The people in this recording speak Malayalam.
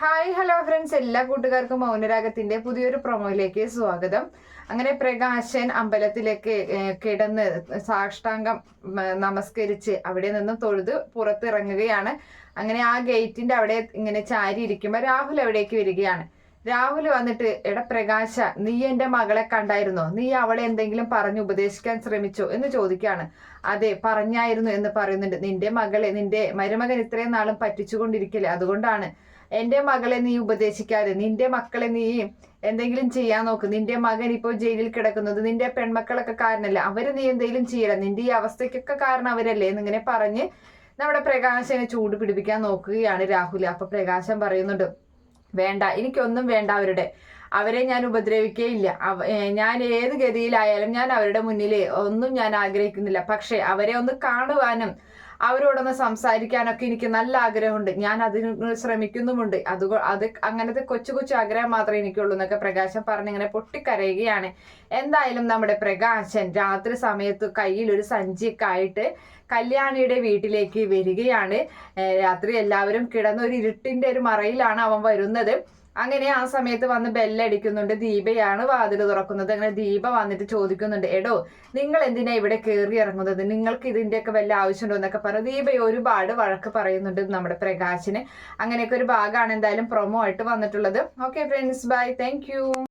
ഹായ് ഹലോ ഫ്രണ്ട്സ് എല്ലാ കൂട്ടുകാർക്കും മൗനരാഗത്തിന്റെ പുതിയൊരു പ്രൊമോയിലേക്ക് സ്വാഗതം. അങ്ങനെ പ്രകാശൻ അമ്പലത്തിലേക്ക് കിടന്ന് സാഷ്ടാംഗം നമസ്കരിച്ച് അവിടെ നിന്ന് തൊഴുത് പുറത്തിറങ്ങുകയാണ്. അങ്ങനെ ആ ഗേറ്റിന്റെ അവിടെ ഇങ്ങനെ ചാരി ഇരിക്കുമ്പോൾ രാഹുൽ അവിടേക്ക് വരികയാണ്. രാഹുൽ വന്നിട്ട് എടാ പ്രകാശ നീ എന്റെ മകളെ കണ്ടായിരുന്നോ? നീ അവളെ എന്തെങ്കിലും പറഞ്ഞു ഉപദേശിക്കാൻ ശ്രമിച്ചോ? എന്ന് ചോദിക്കുകയാണ്. അതെ പറഞ്ഞായിരുന്നു എന്ന് പറയുന്നുണ്ട്. നിന്റെ മകളെ നിന്റെ മരുമകൻ ഇത്രയും നാളും പറ്റിച്ചുകൊണ്ടിരിക്കില്ലേ? അതുകൊണ്ടാണ് എന്റെ മകളെ നീ ഉപദേശിക്കാതെ നിന്റെ മക്കളെ നീ എന്തെങ്കിലും ചെയ്യാൻ നോക്ക്. നിന്റെ മകൻ ഇപ്പോൾ ജയിലിൽ കിടക്കുന്നത് നിന്റെ പെൺമക്കളൊക്കെ കാരണല്ല അവർ നീ എന്തെങ്കിലും ചെയ്യണം. നിന്റെ ഈ അവസ്ഥയ്ക്കൊക്കെ കാരണം അവരല്ലേ എന്നിങ്ങനെ പറഞ്ഞ് നമ്മുടെ പ്രകാശനെ ചൂട് പിടിപ്പിക്കാൻ നോക്കുകയാണ് രാഹുൽ. അപ്പൊ പ്രകാശം പറയുന്നുണ്ട് വേണ്ട എനിക്കൊന്നും വേണ്ട അവരുടെ അവരെ ഞാൻ ഉപദ്രവിക്കുകയില്ല ഞാൻ ഏത് ഗതിയിലായാലും ഞാൻ അവരുടെ മുന്നിൽ ഒന്നും ഞാൻ ആഗ്രഹിക്കുന്നില്ല. പക്ഷേ അവരെ ഒന്ന് കാണുവാനും അവരോടൊന്ന് സംസാരിക്കാനൊക്കെ എനിക്ക് നല്ല ആഗ്രഹമുണ്ട്. ഞാൻ അതിന് ശ്രമിക്കുന്നുമുണ്ട്. അത് അത് അങ്ങനത്തെ കൊച്ചു കൊച്ചു ആഗ്രഹം മാത്രമേ എനിക്കുള്ളൂ എന്നൊക്കെ പ്രകാശൻ പറഞ്ഞിങ്ങനെ പൊട്ടിക്കരയുകയാണ്. എന്തായാലും നമ്മുടെ പ്രകാശൻ രാത്രി സമയത്ത് കയ്യിൽ ഒരു സഞ്ചിയൊക്കെ ആയിട്ട് കല്യാണിയുടെ വീട്ടിലേക്ക് വരികയാണ്. രാത്രി എല്ലാവരും കിടന്ന ഒരു ഇരുട്ടിന്റെ ഒരു മറയിലാണ് അവൻ വരുന്നത്. അങ്ങനെ ആ സമയത്ത് വന്ന് ബെല്ലടിക്കുന്നുണ്ട്. ദീപയാണ് വാതിൽ തുറക്കുന്നത്. അങ്ങനെ ദീപ വന്നിട്ട് ചോദിക്കുന്നുണ്ട് എടോ നിങ്ങൾ എന്തിനാ ഇവിടെ കയറി ഇറങ്ങുന്നത്? നിങ്ങൾക്ക് ഇതിന്റെയൊക്കെ വല്ല ആവശ്യമുണ്ടോ? എന്നൊക്കെ പറഞ്ഞു ദീപ ഒരുപാട് വഴക്ക് പറയുന്നുണ്ട് നമ്മുടെ പ്രകാശിന്. അങ്ങനെയൊക്കെ ഒരു ഭാഗമാണ് എന്തായാലും പ്രൊമോ ആയിട്ട് വന്നിട്ടുള്ളത്. Okay friends bye thank